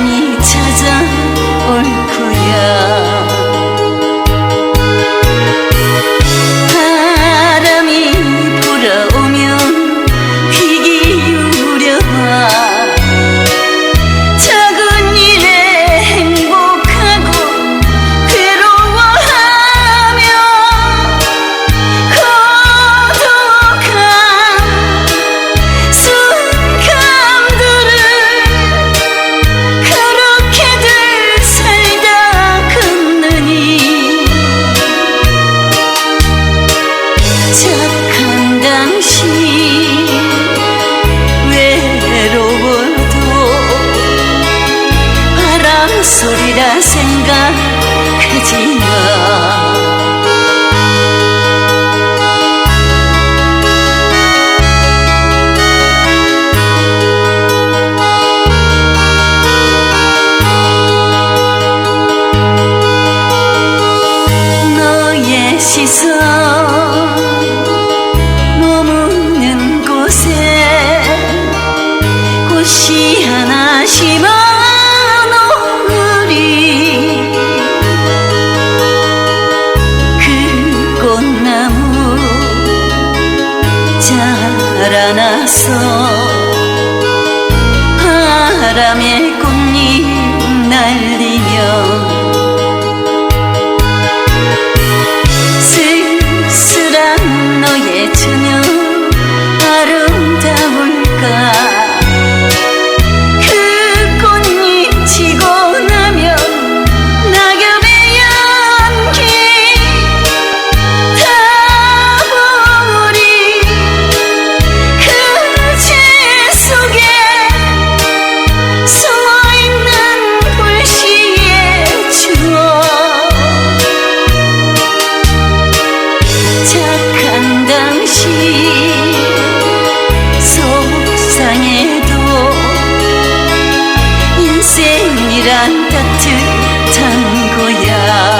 mamie. 착한 당신 외로워도 바람 소리라 생각하지 마 시선 꽃이 하나 심어놓으리. 그 꽃나무 자라나서 바람에 꽃잎 날리며 쓸쓸한 너의 처녀 아름다울까 속상해도 인생이란 따뜻한 거야